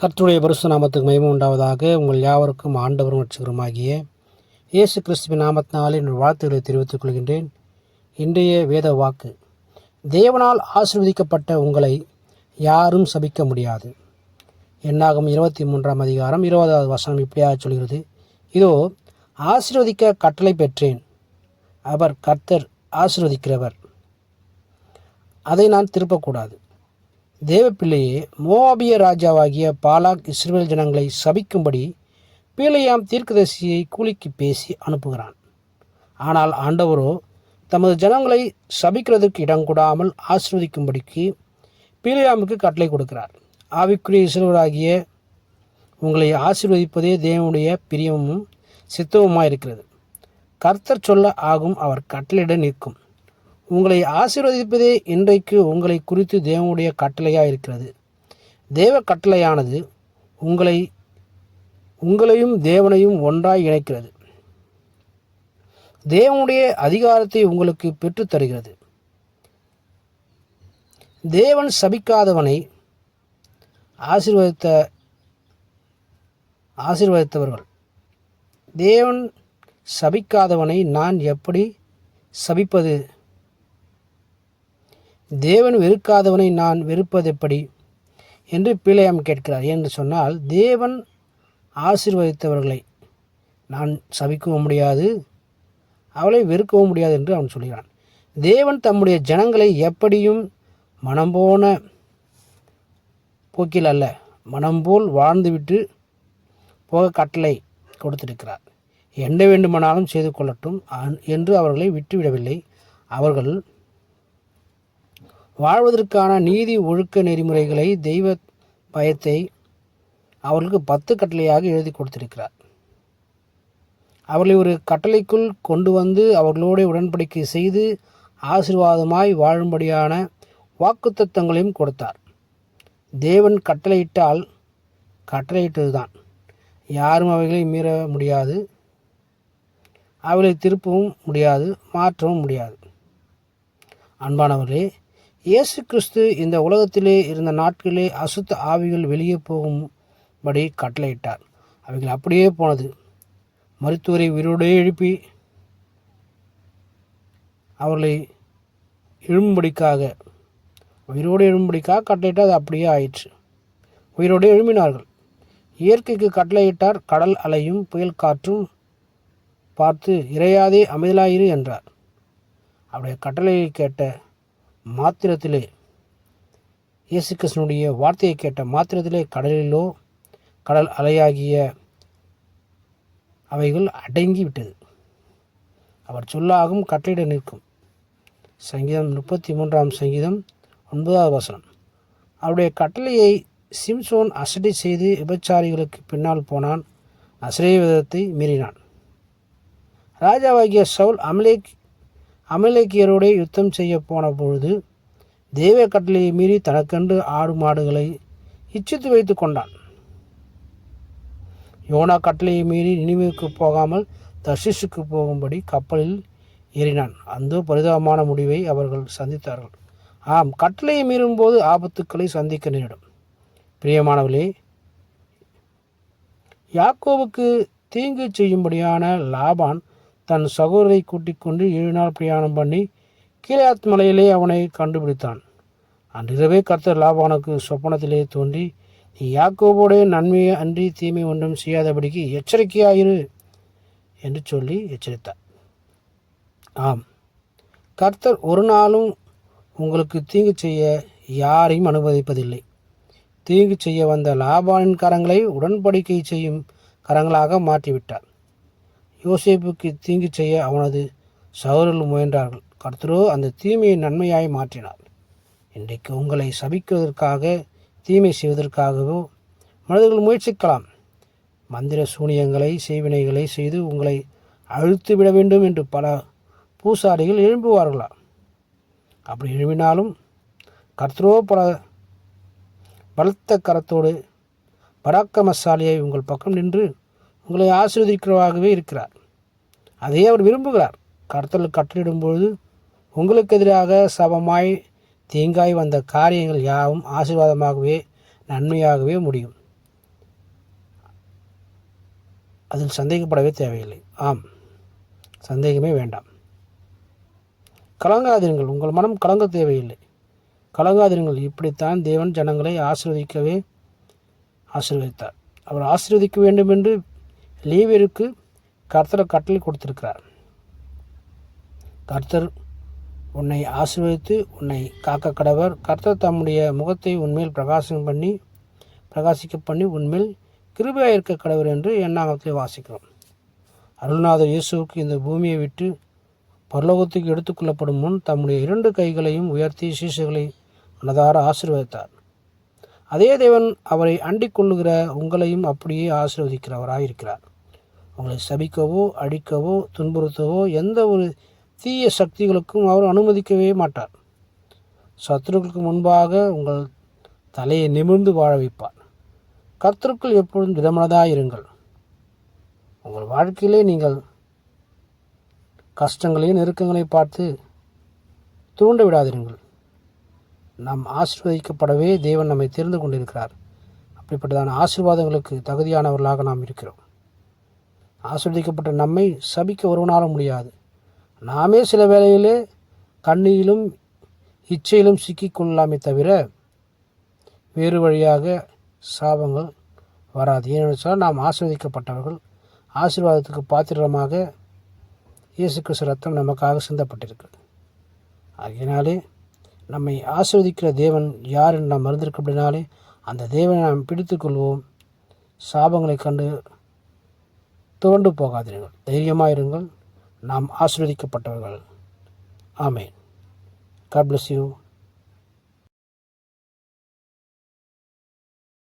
கர்த்தருடைய பரிசு நாமத்துக்கு மகிமை உண்டாவதாக. உங்கள் யாவருக்கும் ஆண்டவரும் ரட்சகருமாகிய இயேசு கிறிஸ்துவின் நாமத்தினாலே என் வாழ்த்துக்களை தெரிவித்துக் கொள்கின்றேன். இன்றைய வேத வாக்கு. தேவனால் ஆசிர்வதிக்கப்பட்ட உங்களை யாரும் சபிக்க முடியாது. என்னாகும் இருபத்தி மூன்றாம் அதிகாரம் இருபதாவது வசனம் இப்படியாக சொல்கிறது. இதோ ஆசிர்வதிக்க கட்டளை பெற்றேன். அவர் கர்த்தர் ஆசிர்வதிக்கிறவர். அதை நான் திருப்பக்கூடாது. தேவப்பிள்ளையே மோவாபிய ராஜாவாகிய பாலாக் இஸ்ரேல் ஜனங்களை சபிக்கும்படி பீலையாம் தீர்க்கதரிசியை கூலிக்கு பேசி அனுப்புகிறான். ஆனால் ஆண்டவரோ தமது ஜனங்களை சபிக்கிறதுக்கு இடம் கூடாமல் ஆசிர்வதிக்கும்படிக்கு பீலையாமுக்கு கட்டளை கொடுக்கிறார். ஆவிக்குரிய இஸ்ரவராகிய உங்களை ஆசிர்வதிப்பதே தேவனுடைய பிரியமும் சித்தவுமாயிருக்கிறது. கர்த்தர் சொல்ல ஆகும் அவர் கட்டளையிட நிற்கும். உங்களை ஆசீர்வதிப்பதே இன்றைக்கு உங்களை குறித்து தேவனுடைய கட்டளையாக இருக்கிறது. தேவ கட்டளையானது உங்களை உங்களையும் தேவனையும் ஒன்றாய் இணைக்கிறது. தேவனுடைய அதிகாரத்தை உங்களுக்கு பெற்றுத் தருகிறது. தேவன் சபிக்காதவனை ஆசீர்வதித்த ஆசீர்வதித்தவர்கள். தேவன் சபிக்காதவனை நான் எப்படி சபிப்பது? தேவன் வெறுக்காதவனை நான் வெறுப்பது எப்படி என்று பிழையாம் கேட்கிறார். என்று சொன்னால் தேவன் ஆசீர்வதித்தவர்களை நான் சபிக்கவும் முடியாது அவளை வெறுக்கவும் முடியாது என்று அவன் சொல்கிறான். தேவன் தம்முடைய ஜனங்களை எப்படியும் மனம் போன போக்கில் அல்ல மனம் போல் வாழ்ந்துவிட்டு போக கட்டளை கொடுத்திருக்கிறார். என்ன வேண்டுமானாலும் செய்து கொள்ளட்டும் என்று அவர்களை விட்டுவிடவில்லை. அவர்கள் வாழ்வதற்கான நீதி ஒழுக்க நெறிமுறைகளை தெய்வ பயத்தை அவர்களுக்கு பத்து கட்டளையாக எழுதி கொடுத்திருக்கிறார். அவர்களை ஒரு கட்டளைக்குள் கொண்டு வந்து அவர்களோடு உடன்படிக்கை செய்து ஆசீர்வாதமாய் வாழும்படியான வாக்குத்தத்தங்களையும் கொடுத்தார். தேவன் கட்டளையிட்டால் கட்டளையிட்டதுதான். யாரும் அவைகளை மீற முடியாது. அவளை திருப்பவும் முடியாது மாற்றவும் முடியாது. அன்பானவர்களே இயேசு கிறிஸ்து இந்த உலகத்திலே இருந்த நாட்களிலே அசுத்த ஆவிகள் வெளியே போகும்படி கட்டளையிட்டார். அவைகள் அப்படியே போனது. மருத்துவரை உயிரோடே எழுப்பி அவர்களை எழும்படிக்காக உயிரோடு எழும்படிக்காக கட்டளையிட்டு அது அப்படியே ஆயிற்று. உயிரோடு எழும்பினார்கள். இயற்கைக்கு கட்டளையிட்டார் கடல் அலையும் புயல் காற்றும் பார்த்து இறையாதே அமைதலாயிரு என்றார். அவருடைய கட்டளையை கேட்ட மாத்திரத்திலே இயேசு கிருஷ்ணனுடைய வார்த்தையை கேட்ட மாத்திரத்திலே கடலிலோ கடல் அலையாகிய அவைகள் அடங்கி விட்டது அவர் சொல்லாகும் கட்டளையிட நிற்கும். சங்கீதம் முப்பத்தி மூன்றாம் சங்கீதம் ஒன்பதாவது வசனம். அவருடைய கட்டளையை சிம்சோன் அசடி செய்து விபச்சாரிகளுக்கு பின்னால் போனான். அசரே விதத்தை மீறினான். ராஜாவாகிய சவுல் அமலேக் அமலேக்கியரோடு யுத்தம் செய்ய போன பொழுது தேவ கட்டளையை மீறி தனக்கென்று ஆடு மாடுகளை இச்சித்து வைத்து கொண்டான். யோனா கட்டளையை மீறி நினைவுக்கு போகாமல் தர்ஷிஷுக்கு போகும்படி கப்பலில் ஏறினான். அந்த பரிதாபமான முடிவை அவர்கள் சந்தித்தார்கள். ஆம் கட்டளையை மீறும்போது ஆபத்துக்களை சந்திக்க நேரிடும். பிரியமானவர்களே யாக்கோவுக்கு தீங்கு செய்யும்படியான லாபான் தன் சகோதரை கூட்டிக் கொண்டு ஏழு நாள் பிரயாணம் பண்ணி கீழாத் மலையிலே அவனை கண்டுபிடித்தான். அன்றிரவே கர்த்தர் லாபானுக்கு சொப்பனத்திலே தோன்றி நீ யாக்கோபோடைய நன்மையை அன்றி தீமை ஒன்றும் செய்யாதபடிக்கு எச்சரிக்கையாயிரு என்று சொல்லி எச்சரித்தார். ஆம். கர்த்தர் ஒரு நாளும் உங்களுக்கு தீங்கு செய்ய யாரையும் அனுமதிப்பதில்லை. தீங்கு செய்ய வந்த லாபானின் கரங்களை உடன்படிக்கை செய்யும் கரங்களாக மாற்றிவிட்டார். யோசேப்புக்கு தீங்கு செய்ய அவனது சகோதரர்கள் முயன்றார்கள். கர்த்தரோ அந்த தீமையை நன்மையாய் மாற்றினார். இன்றைக்கு உங்களை சபிக்குவதற்காக தீமை செய்வதற்காகவோ மனிதர்கள் முயற்சிக்கலாம். மந்திர சூனியங்களை செய்வினைகளை செய்து உங்களை அழுத்து விட வேண்டும் என்று பல பூசாரிகள் எழும்புவார்களா? அப்படி எழும்பினாலும் கர்த்தரோ பல பலத்த கரத்தோடு பராக்கிரமசாலியை உங்கள் பக்கம் நின்று உங்களை ஆசீர்வதிக்கிறவாகவே இருக்கிறார். அதையே அவர் விரும்புகிறார். கடத்தல் கட்டளிடும்பொழுது உங்களுக்கு எதிராக சபமாய் தீங்காய் வந்த காரியங்கள் யாவும் ஆசீர்வாதமாகவே நன்மையாகவே முடியும். அதில் சந்தேகப்படவே தேவையில்லை. ஆம். சந்தேகமே வேண்டாம். கலங்காதிருங்கள். உங்கள் மனம் கலங்க தேவையில்லை. கலங்காதிருங்கள். இப்படித்தான் தேவன் ஜனங்களை ஆசீர்வதிக்கவே ஆசீர்வதித்தார். அவர் ஆசீர்வதிக்க வேண்டும் என்று லேவியருக்கு கர்த்தர் கட்டளை கொடுத்திருக்கிறார். கர்த்தர் உன்னை ஆசீர்வதித்து உன்னை காக்க கடவர். கர்த்தர் தம்முடைய முகத்தை உன்மேல் பிரகாசம் பண்ணி பிரகாசிக்க பண்ணி உன்மேல் கிருபையாக இருக்க கடவர் என்று எண்ணாமத்தில் வாசிக்கிறோம். அருள்நாதர் இயேசுவுக்கு இந்த பூமியை விட்டு பரலோகத்துக்கு எடுத்துக்கொள்ளப்படும் முன் தம்முடைய இரண்டு கைகளையும் உயர்த்தி சீசுகளை மனதார ஆசீர்வதித்தார். அதே தேவன் அவரை அண்டிக் கொள்ளுகிற உங்களையும் அப்படியே ஆசீர்வதிக்கிறவராயிருக்கிறார். உங்களை சபிக்கவோ அடிக்கவோ துன்புறுத்தவோ எந்த ஒரு தீய சக்திகளுக்கும் அவர் அனுமதிக்கவே மாட்டார். சத்துருக்களுக்கு முன்பாக உங்கள் தலையை நிமிர்ந்து வாழ வைப்பார். கர்த்தருக்குள் எப்பொழுதும் திடமனதாக இருங்கள். உங்கள் வாழ்க்கையிலே நீங்கள் கஷ்டங்களையும் நெருக்கங்களையும் பார்த்து தூண்ட விடாதிருங்கள். நாம் ஆசீர்வதிக்கப்படவே தேவன் நம்மை தெரிந்து கொண்டிருக்கிறார். அப்படிப்பட்டதான ஆசீர்வாதங்களுக்கு தகுதியானவர்களாக நாம் இருக்கிறோம். ஆசிர்வதிக்கப்பட்ட நம்மை சபிக்க ஒருவனாலும் முடியாது. நாமே சில வேளையிலே கண்ணியிலும் இச்சையிலும் சிக்கிக்கொள்ளலாமே தவிர வேறு வழியாக சாபங்கள் வராது. ஏனென்றால் நாம் ஆஸ்வதிக்கப்பட்டவர்கள். ஆசீர்வாதத்துக்கு பாத்திரமாக இயேசு கிறிஸ்து ரத்தம் நமக்காக சிந்தப்பட்டிருக்கிறது. ஆகையினாலே நம்மை ஆஸ்வதிக்கிற தேவன் யார் என்று நாம் மறந்திருக்க அப்படின்னாலே அந்த தேவனை நாம் பிடித்துக்கொள்வோம் சாபங்களை கண்டு துவண்டு போகாதீர்கள் தைரியமாக இருங்கள் நாம் ஆசீர்வதிக்கப்பட்டவர்கள். ஆமேன். God bless you